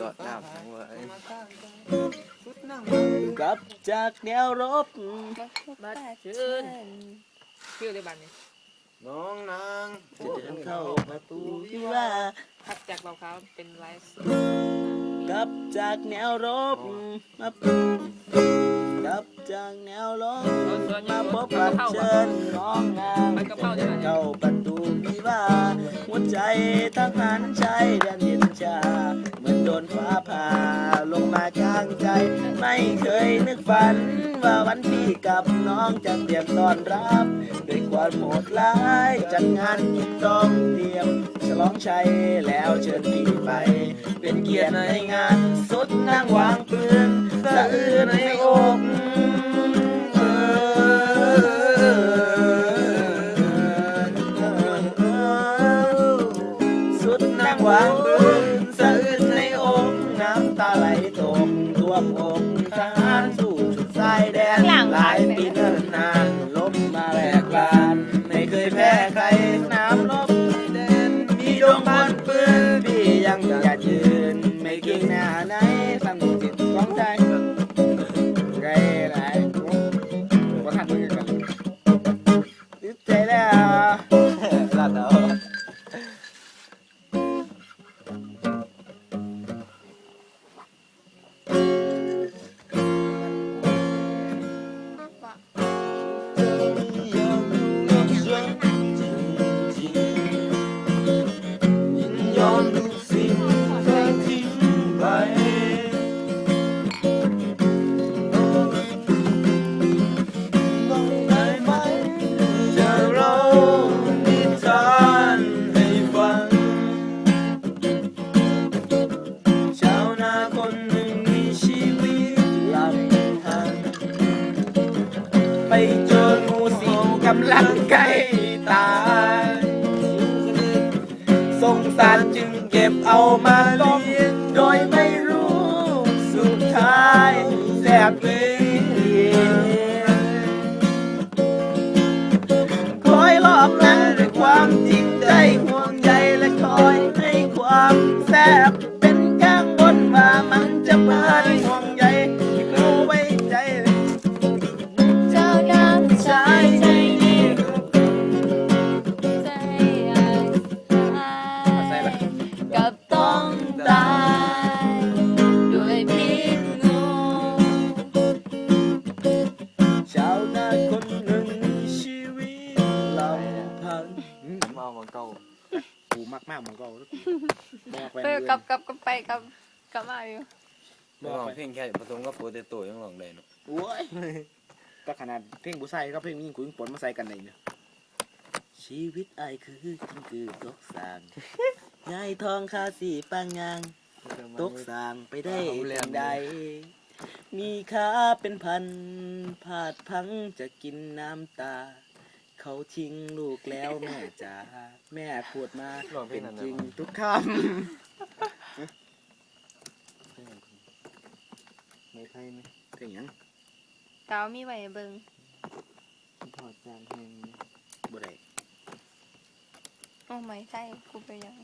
ยอดน้ำทั้งเว้ยชุดนั่งกลับจากแนวรบ บัดชื่นชื่อเลยบัดนี้น้องนางจะเดินเข้าประตูวิวาห์พักจากเราเขาเป็นไลฟ์ กลับจากแนวรบมาพบกับจากแนวรบมาพบกับเชิญน้องนางมันเพราได้ไหมเข้าประตูวิวาหัวใจทหารชายแดนเย็นชาเหมือนโดนฟ้าผ่าลงมากลางใจ ไม่เคยนึกฝันว่าวันพี่กับน้องจะเตรียมต้อนรับ ด้วยความโหดร้ายจัดงานยิ่งต้องเตรียม ลองชัยแล้วเชิญพี่ไป เป็นเกียรติในงานสุดนั่งวางปืนสะอื้นในอกเออสุดนั่งวางปืนสะอื้นในอกน้ำตาไหลตกท่วมอก จองูสิงกำลังใกล้ตายสงสารจึงเก็บเอามาเลี้ยงโดยไม่รู้สุดท้ายแสบเลยำพังเมามาเก่ากูมากมากมันก็บอกไปเออกลับกลับกลับไปกลับกลับมาอยู่ลองเพลงแค่ผสมกับโปเตโต้ยังลองได้เนาะโอ้ยก็ขนาดเพลงผู้ใส่ก็เพลงยิ่งคุยปนมาใส่กันได้เนี่ยชีวิตไอายคือกินคือตกสางยายทองคาสีปังยาง ตกสางไปได้จังใด มีขาเป็นพันผาดพังจะกินน้ำตา เขาทิ้งลูกแล้วแม่จ๋าแม่พูดมาเป็นจริงทุกคำไม่ใช่ไหมเพลงหยังเตามีไว้ให้เบิ่งพอจางเพลงบ่ได้โอ้ไม่ใช่กูไปยัง